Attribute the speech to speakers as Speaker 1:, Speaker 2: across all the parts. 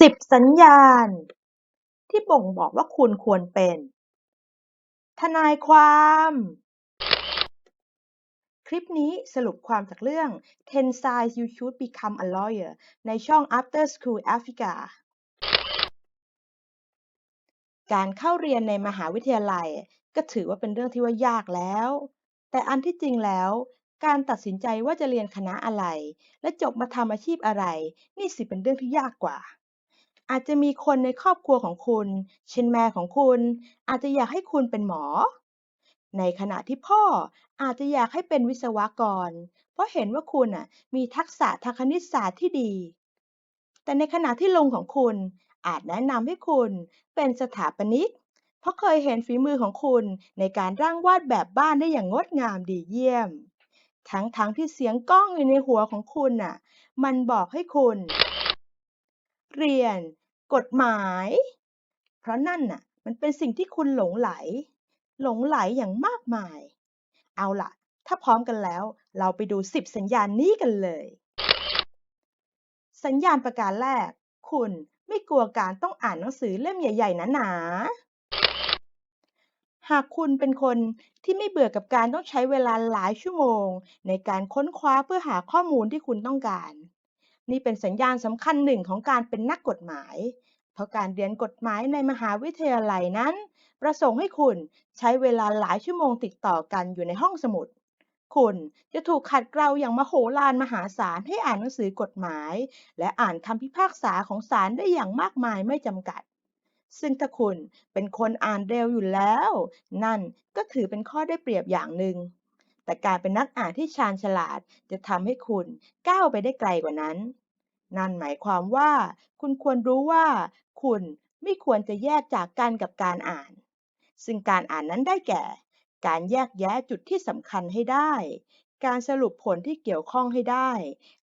Speaker 1: สิบ สัญญาณ ที่บ่งบอกว่าคุณควรเป็น ทนายความ คลิปนี้สรุปความจากเรื่อง 10 Signs You Should Become a Lawyer ในช่อง After School Africa การเข้าเรียนในมหาวิทยาลัย ก็ถือว่าเป็นเรื่องที่ว่ายากแล้ว แต่อันที่จริงแล้ว การตัดสินใจว่าจะเรียนคณะอะไร และจบมาทำอาชีพอะไร นี่สิเป็นเรื่องที่ยากกว่า อาจจะมีคนในครอบครัวของคุณ เช่นแม่ของคุณ อาจจะอยากให้คุณเป็นหมอ ในขณะที่พ่ออาจจะอยากให้เป็นวิศวกร เพราะเห็นว่าคุณน่ะมีทักษะทางคณิตศาสตร์ที่ดี แต่ในขณะที่ลุงของคุณ อาจแนะนำให้คุณเป็นสถาปนิก เพราะเคยเห็นฝีมือของคุณในการร่างวาดแบบบ้านได้อย่างงดงามดีเยี่ยม ทั้งๆทที่เสียงกล้องอยู่ในหัวของคุณน่ะ มันบอกให้คุณ เรียน กฎหมาย เพราะนั่นน่ะมันเป็นสิ่งที่คุณหลงไหล หลงไหลอย่างมากมาย เอาล่ะ ถ้าพร้อมกันแล้ว เราไปดู 10 สัญญาณนี้กันเลย สัญญาณประการแรก คุณไม่กลัวการต้องอ่านหนังสือเล่มใหญ่ ๆหนาๆหากคุณเป็นคนที่ไม่เบื่อกับการต้องใช้เวลาหลายชั่วโมง ในการค้นคว้าเพื่อหาข้อมูลที่คุณต้องการ นี่เป็นสัญญาณสำคัญหนึ่งของการเป็นนักกฎหมาย เพราะการเรียนกฎหมายในมหาวิทยาลัยนั้น ประสงค์ให้คุณใช้เวลาหลายชั่วโมงติดต่อกันอยู่ในห้องสมุด คุณจะถูกขัดเกลาอย่างมโหฬารมหาศาลให้อ่านหนังสือกฎหมาย และอ่านคำพิพากษาของศาลได้อย่างมากมายไม่จำกัดซึ่งถ้าคุณเป็นคนอ่านเร็วอยู่แล้ว นั่นก็ถือเป็นข้อได้เปรียบอย่างหนึ่ง แต่การเป็นนักอ่านที่ชาญฉลาดจะทำให้คุณก้าวไปได้ไกลกว่านั้น นั่นหมายความว่า คุณควรรู้ว่า คุณไม่ควรจะแยกจากกันกับการอ่าน ซึ่งการอ่านนั้นได้แก่ การแยกแยะจุดที่สำคัญให้ได้ การสรุปผลที่เกี่ยวข้องให้ได้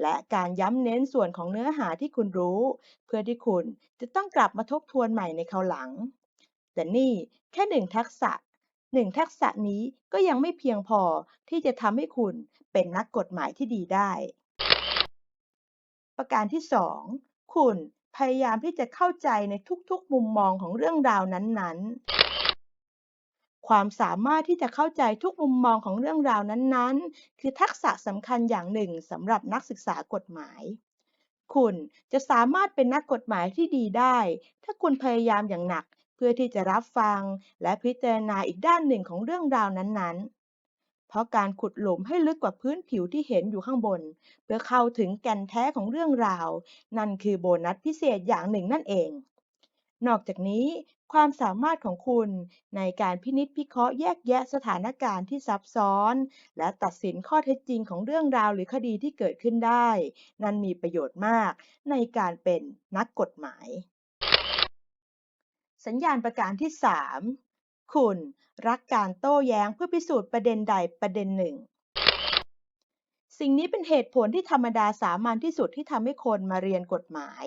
Speaker 1: และการย้ำเน้นส่วนของเนื้อหาที่คุณรู้ เพื่อที่คุณจะต้องกลับมาทบทวนใหม่ในคราวหลังแต่นี่แค่หนึ่งทักษะ หนึ่งทักษะนี้ก็ยังไม่เพียงพอที่จะทำให้คุณเป็นนักกฎหมายที่ดีได้ ประการที่ 2 คุณพยายามที่จะเข้าใจในทุกๆ มุมมองของเรื่องราวนั้นๆ ความสามารถที่จะเข้าใจทุกมุมมองของเรื่องราวนั้นๆ คือทักษะสำคัญอย่างหนึ่งสำหรับนักศึกษากฎหมาย คุณจะสามารถเป็นนักกฎหมายที่ดีได้ ถ้าคุณพยายามอย่างหนัก เพื่อที่จะรับฟังและพิจารณาอีกด้านหนึ่งของเรื่องราวนั้นๆ เพราะการขุดหลุมให้ลึกกว่าพื้นผิวที่เห็นอยู่ข้างบน เพื่อเข้าถึงแก่นแท้ของเรื่องราว นั่นคือโบนัสพิเศษอย่างหนึ่งนั่นเอง นอกจากนี้ ความสามารถของคุณในการพินิจพิเคราะห์แยกแยะสถานการณ์ที่ซับซ้อน และตัดสินข้อเท็จจริงของเรื่องราวหรือคดีที่เกิดขึ้นได้ นั่นมีประโยชน์มากในการเป็นนักกฎหมาย สัญญาณประการที่ 3 คุณ รักการโต้แย้งเพื่อพิสูจน์ประเด็นใดประเด็นหนึ่ง สิ่งนี้เป็นเหตุผลที่ธรรมดาสามัญที่สุดที่ทำให้คนมาเรียนกฎหมาย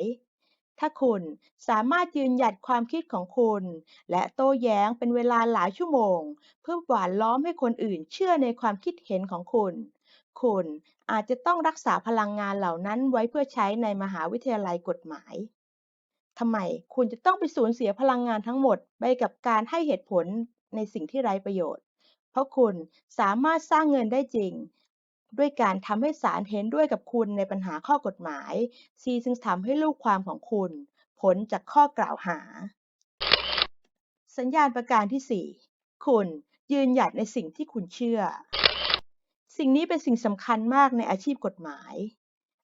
Speaker 1: ถ้าคุณสามารถยืนหยัดความคิดของคุณ และโต้แย้งเป็นเวลาหลายชั่วโมง เพื่อหวานล้อมให้คนอื่นเชื่อในความคิดเห็นของคุณคุณอาจจะต้องรักษาพลังงานเหล่านั้นไว้เพื่อใช้ในมหาวิทยาลัยกฎหมาย ทำไมคุณจะต้องไปสูญเสียพลังงานทั้งหมดไปกับการให้เหตุผลในสิ่งที่ไร้ประโยชน์ เพราะคุณสามารถสร้างเงินได้จริง ด้วยการทำให้ศาลเห็นด้วยกับคุณในปัญหาข้อกฎหมายซีซึ่งทำให้ลูกความของคุณพ้นจากข้อกล่าวหา สัญญาณประการที่ 4 คุณยืนหยัดในสิ่งที่คุณเชื่อ สิ่งนี้เป็นสิ่งสำคัญมากในอาชีพกฎหมาย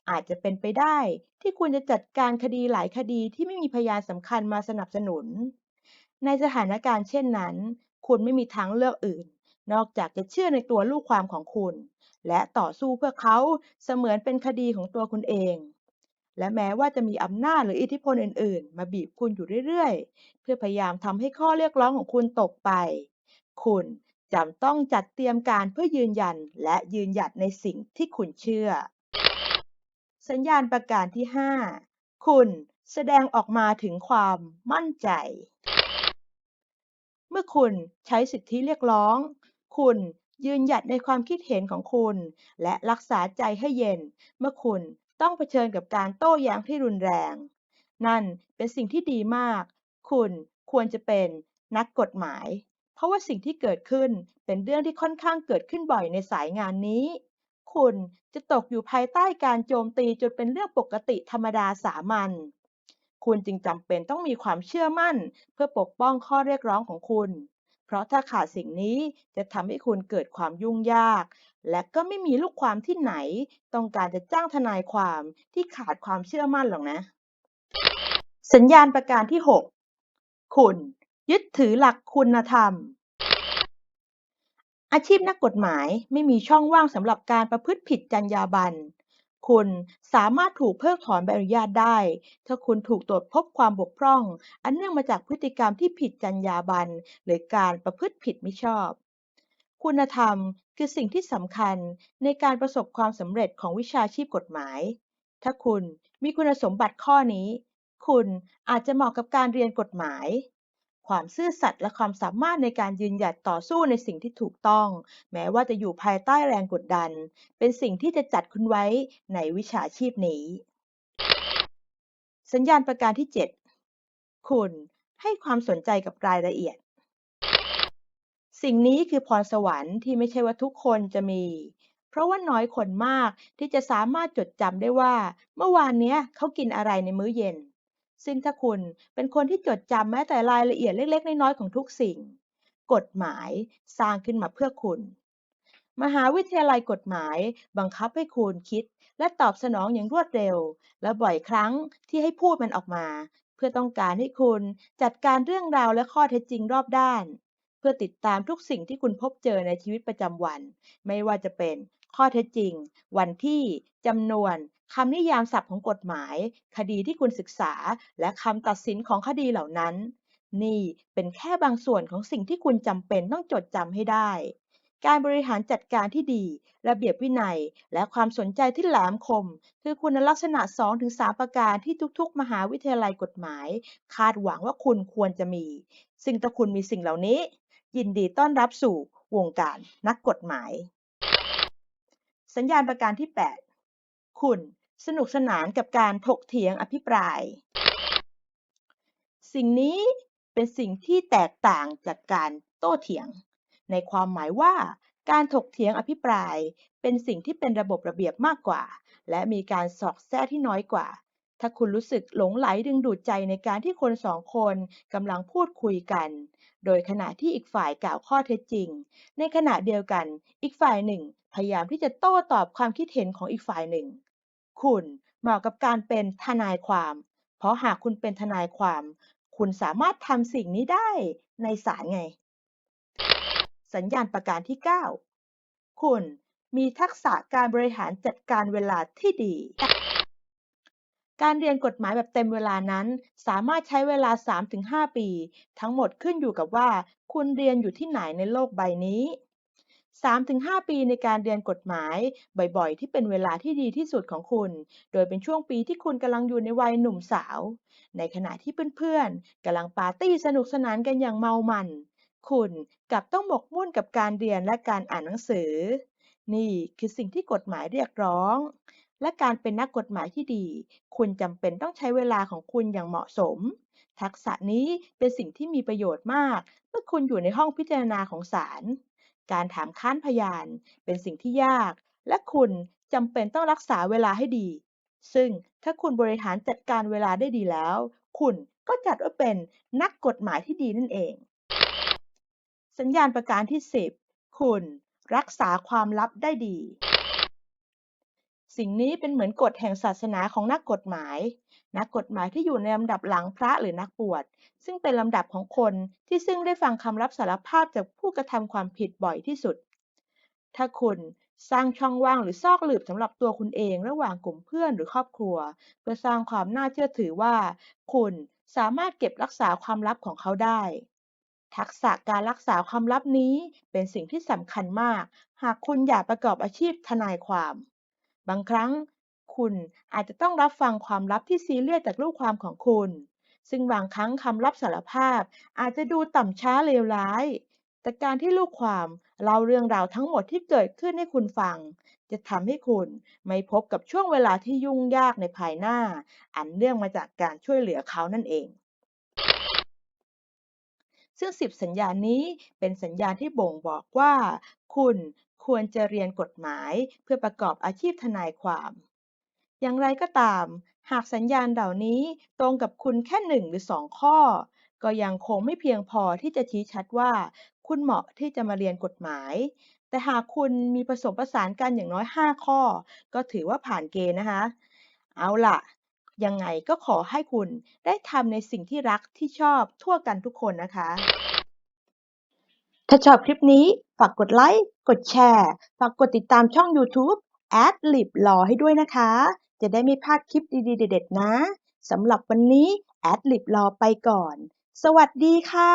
Speaker 1: อาจจะเป็นไปได้ ที่คุณจะจัดการคดีหลายคดีที่ไม่มีพยานสำคัญมาสนับสนุน ในสถานการณ์เช่นนั้น คุณไม่มีทางเลือกอื่น นอกจากจะเชื่อในตัวลูกความของคุณ และต่อสู้เพื่อเขาเสมือนเป็นคดีของตัวคุณเอง และแม้ว่าจะมีอำนาจหรืออิทธิพลอื่น ๆ มาบีบคุณอยู่เรื่อย ๆ เพื่อพยายามทำให้ข้อเรียกร้องของคุณตกไป คุณจำต้องจัดเตรียมการเพื่อยืนยันและยืนหยัดในสิ่งที่คุณเชื่อ สัญญาณประการที่ 5 คุณแสดงออกมาถึงความมั่นใจ เมื่อคุณใช้สิทธิเรียกร้อง คุณยืนหยัดในความคิดเห็นของคุณ และรักษาใจให้เย็น เมื่อคุณต้องเผชิญกับการโต้แย้งที่รุนแรง นั่นเป็นสิ่งที่ดีมาก คุณควรจะเป็นนักกฎหมาย เพราะว่าสิ่งที่เกิดขึ้นเป็นเรื่องที่ค่อนข้างเกิดขึ้นบ่อยในสายงานนี้ คุณจะตกอยู่ภายใต้การโจมตีจนเป็นเรื่องปกติธรรมดาสามัญ คุณจึงจำเป็นต้องมีความเชื่อมั่น เพื่อปกป้องข้อเรียกร้องของคุณ เพราะถ้าขาดสิ่งนี้จะทำให้คุณเกิดความยุ่งยาก และก็ไม่มีลูกความที่ไหน ต้องการจะจ้างทนายความที่ขาดความเชื่อมั่นหรอกนะ สัญญาณประการที่ 6 คุณ ยึดถือหลักคุณธรรม อาชีพนักกฎหมายไม่มีช่องว่างสำหรับการประพฤติผิดจรรยาบรรณ คุณสามารถถูกเพิกถอนใบอนุญาตได้ ถ้าคุณถูกตรวจพบความบกพร่อง อันเนื่องมาจากพฤติกรรมที่ผิดจรรยาบรรณหรือการประพฤติผิดมิชอบ คุณธรรมคือสิ่งที่สำคัญในการประสบความสำเร็จของวิชาชีพกฎหมาย ถ้าคุณมีคุณสมบัติข้อนี้ คุณอาจจะเหมาะกับการเรียนกฎหมาย ความซื่อสัตย์และความสามารถในการยืนหยัดต่อสู้ในสิ่งที่ถูกต้อง แม้ว่าจะอยู่ภายใต้แรงกดดัน เป็นสิ่งที่จะจัดคุณไว้ในวิชาชีพนี้ สัญญาณประการที่ 7 คุณให้ความสนใจกับรายละเอียด สิ่งนี้คือพรสวรรค์ที่ไม่ใช่ว่าทุกคนจะมี เพราะว่าน้อยคนมากที่จะสามารถจดจำได้ว่า เมื่อวานเนี้ยเขากินอะไรในมื้อเย็น ซึ่งถ้าคุณเป็นคนที่จดจำแม้แต่รายละเอียดเล็ก ๆ น้อยๆของทุกสิ่ง กฎหมายสร้างขึ้นมาเพื่อคุณ มหาวิทยาลัยกฎหมาย บังคับให้คุณคิด และตอบสนองอย่างรวดเร็ว และบ่อยครั้งที่ให้พูดมันออกมา เพื่อต้องการให้คุณจัดการเรื่องราวและข้อเท็จจริงรอบด้าน เพื่อติดตามทุกสิ่งที่คุณพบเจอในชีวิตประจำวัน ไม่ว่าจะเป็นข้อเท็จจริง วันที่จำนวน คำนิยามศัพท์ของกฎหมาย คดีที่คุณศึกษา และคำตัดสินของคดีเหล่านั้น นี่เป็นแค่บางส่วนของสิ่งที่คุณจำเป็นต้องจดจำให้ได้ การบริหารจัดการที่ดี ระเบียบวินัย และความสนใจที่แหลมคม คือคุณลักษณะ 2-3 ประการที่ทุกๆ มหาวิทยาลัยกฎหมาย คาดหวังว่าคุณควรจะมี ซึ่งถ้าคุณมีสิ่งเหล่านี้ ยินดีต้อนรับสู่วงการนักกฎหมาย สัญญาณประการที่ 8 คุณ สนุกสนานกับการถกเถียงอภิปราย สิ่งนี้เป็นสิ่งที่แตกต่างจากการโต้เถียง ในความหมายว่าการถกเถียงอภิปรายเป็นสิ่งที่เป็นระบบระเบียบมากกว่า และมีการสอกแทรกที่น้อยกว่า ถ้าคุณรู้สึกหลงไหลดึงดูดใจในการที่คนสองคนกำลังพูดคุยกัน โดยขณะที่อีกฝ่ายกล่าวข้อเท็จจริง ในขณะเดียวกัน อีกฝ่ายหนึ่ง พยายามที่จะโต้ตอบความคิดเห็นของอีกฝ่ายหนึ่ง คุณเหมาะกับการเป็นทนายความ เพราะหากคุณเป็นทนายความ คุณสามารถทำสิ่งนี้ได้ในศาลไง สัญญาณประการที่ 9 คุณมีทักษะการบริหารจัดการเวลาที่ดี การเรียนกฎหมายแบบเต็มเวลานั้น สามารถใช้เวลา 3-5 ปี ทั้งหมดขึ้นอยู่กับว่า คุณเรียนอยู่ที่ไหนในโลกใบนี้ 3-5 ปีในการเรียนกฎหมาย บ่อยๆ ที่เป็นเวลาที่ดีที่สุดของคุณ โดยเป็นช่วงปีที่คุณกำลังอยู่ในวัยหนุ่มสาว ในขณะที่เพื่อนๆกำลังปาร์ตี้สนุกสนานกันอย่างเมามัน คุณกลับต้องหมกมุ่นกับการเรียนและการอ่านหนังสือ นี่คือสิ่งที่กฎหมายเรียกร้อง และการเป็นนักกฎหมายที่ดี คุณจำเป็นต้องใช้เวลาของคุณอย่างเหมาะสม ทักษะนี้เป็นสิ่งที่มีประโยชน์มาก เมื่อคุณอยู่ในห้องพิจารณาของศาล การถามค้านพยานเป็นสิ่งที่ยาก และคุณจำเป็นต้องรักษาเวลาให้ดี ซึ่งถ้าคุณบริหารจัดการเวลาได้ดีแล้ว คุณก็จัดว่าเป็นนักกฎหมายที่ดีนั่นเอง สัญญาณประการที่ 10 คุณรักษาความลับได้ดี สิ่งนี้เป็นเหมือนกฎแห่งศาสนาของนักกฎหมาย นักกฎหมายที่อยู่ในลำดับหลังพระหรือนักบวช ซึ่งเป็นลำดับของคนที่ซึ่งได้ฟังคำรับสารภาพจากผู้กระทำความผิดบ่อยที่สุด ถ้าคุณสร้างช่องว่างหรือซอกหลืบสำหรับตัวคุณเองระหว่างกลุ่มเพื่อนหรือครอบครัว เพื่อสร้างความน่าเชื่อถือว่า คุณสามารถเก็บรักษาความลับของเขาได้ ทักษะการรักษาความลับนี้เป็นสิ่งที่สำคัญมาก หากคุณอยากประกอบอาชีพทนายความ บางครั้งคุณอาจจะต้องรับฟังความลับที่ซีเรียสจากลูกความของคุณ ซึ่งบางครั้งคำรับสารภาพ อาจจะดูต่ำช้าเลวร้าย แต่การที่ลูกความเล่าเรื่องราวทั้งหมดที่เกิดขึ้นให้คุณฟัง จะทำให้คุณไม่พบกับช่วงเวลาที่ยุ่งยากในภายหน้า อันเนื่องมาจากการช่วยเหลือเขานั่นเอง ซึ่ง 10 สัญญาณนี้เป็นสัญญาณที่บ่งบอกว่า คุณ ควรจะเรียนกฎหมายเพื่อประกอบอาชีพทนายความ อย่างไรก็ตาม หากสัญญาณเหล่านี้ตรงกับคุณแค่1หรือ 2 ข้อ ก็ยังคงไม่เพียงพอที่จะชี้ชัดว่า คุณเหมาะที่จะมาเรียนกฎหมาย แต่หากคุณมีผสมผสานกันอย่างน้อย 5 ข้อ ก็ถือว่าผ่านเกณฑ์นะคะ เอาล่ะยังไงก็ขอให้คุณได้ทำในสิ่งที่รักที่ชอบทั่วกันทุกคนนะคะ ถ้าชอบคลิปนี้ฝากกดไลค์ กดแชร์ ฝากกดติดตามช่องยูทูบ Adlib Law ให้ด้วยนะคะ จะได้ไม่พลาดคลิปดีๆ เด็ดๆ นะสำหรับวันนี้แอดลิบรอไปก่อน สวัสดีค่ะ